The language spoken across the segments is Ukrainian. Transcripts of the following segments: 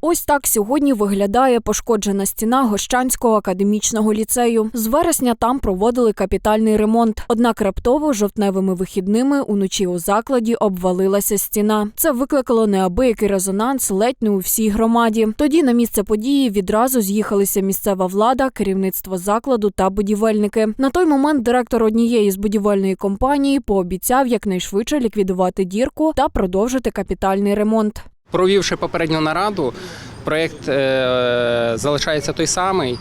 Ось так сьогодні виглядає пошкоджена стіна Гощанського академічного ліцею. З вересня там проводили капітальний ремонт. Однак раптово жовтневими вихідними уночі у закладі обвалилася стіна. Це викликало неабиякий резонанс ледь не у всій громаді. Тоді на місце події відразу з'їхалися місцева влада, керівництво закладу та будівельники. На той момент директор однієї з будівельної компанії пообіцяв якнайшвидше ліквідувати дірку та продовжити капітальний ремонт. Провівши попередню нараду, проєкт е, залишається той самий.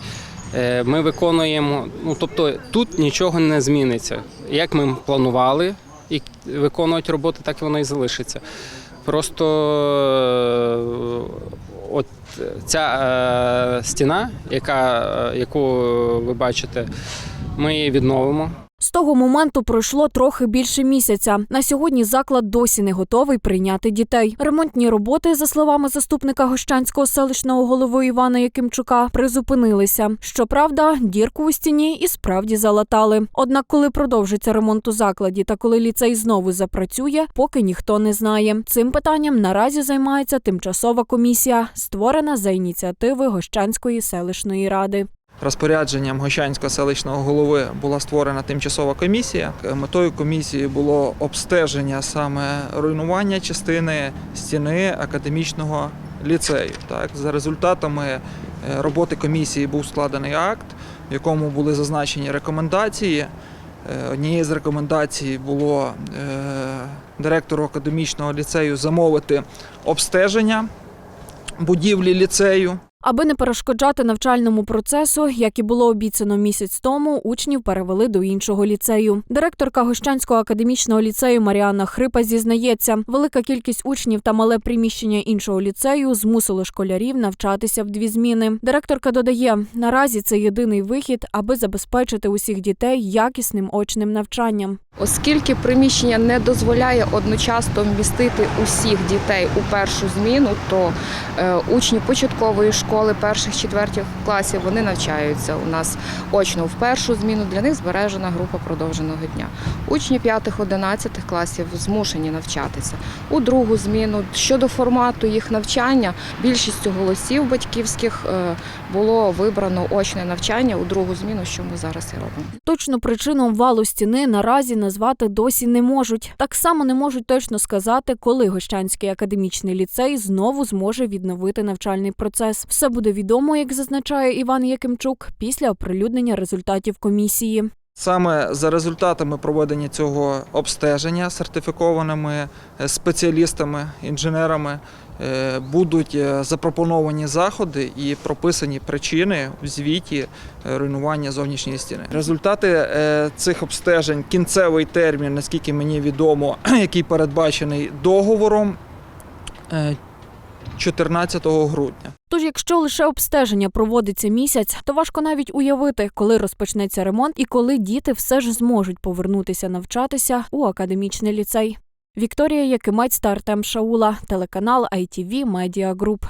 Е, ми виконуємо, ну тобто тут нічого не зміниться. Як ми планували і виконувати роботи, так і воно і залишиться. Просто е, от ця стіна, яка, яку ви бачите, ми її відновимо. З того моменту пройшло трохи більше місяця. На сьогодні заклад досі не готовий прийняти дітей. Ремонтні роботи, за словами заступника Гощанського селищного голови Івана Якимчука, призупинилися. Щоправда, дірку у стіні і справді залатали. Однак, коли продовжиться ремонт у закладі та коли ліцей знову запрацює, поки ніхто не знає. Цим питанням наразі займається тимчасова комісія, створена за ініціативи Гощанської селищної ради. Розпорядженням Гощанського селищного голови була створена тимчасова комісія. Метою комісії було обстеження саме руйнування частини стіни академічного ліцею. Так, за результатами е, роботи комісії був складений акт, в якому були зазначені рекомендації. Е, Однією з рекомендацій було е, директору академічного ліцею замовити обстеження будівлі ліцею. Аби не перешкоджати навчальному процесу, як і було обіцяно місяць тому, учнів перевели до іншого ліцею. Директорка Гощанського академічного ліцею Маріанна Хрипа зізнається, велика кількість учнів та мале приміщення іншого ліцею змусили школярів навчатися в дві зміни. Директорка додає, наразі це єдиний вихід, аби забезпечити усіх дітей якісним очним навчанням. Оскільки приміщення не дозволяє одночасно вмістити усіх дітей у першу зміну, то е, учні початкової школи перших четвертих класів вони навчаються у нас очно в першу зміну. Для них збережена група продовженого дня. Учні п'ятих-одинадцятих класів змушені навчатися у другу зміну. Щодо формату їх навчання, більшістю голосів батьківських е, було вибрано очне навчання у другу зміну, що ми зараз і робимо. Точну причину обвалу стіни наразі назвати досі не можуть. Так само не можуть точно сказати, коли Гощанський академічний ліцей знову зможе відновити навчальний процес. Все буде відомо, як зазначає Іван Якимчук, після оприлюднення результатів комісії. Саме за результатами проведення цього обстеження сертифікованими е, спеціалістами, інженерами е, будуть е, запропоновані заходи і прописані причини в звіті руйнування зовнішньої стіни. Результати цих обстежень, кінцевий термін, наскільки мені відомо, який передбачений договором 14 грудня. Тож, якщо лише обстеження проводиться місяць, то важко навіть уявити, коли розпочнеться ремонт і коли діти все ж зможуть повернутися навчатися у академічний ліцей. Вікторія Якимець та Артем Шаула, телеканал ITV Media Group.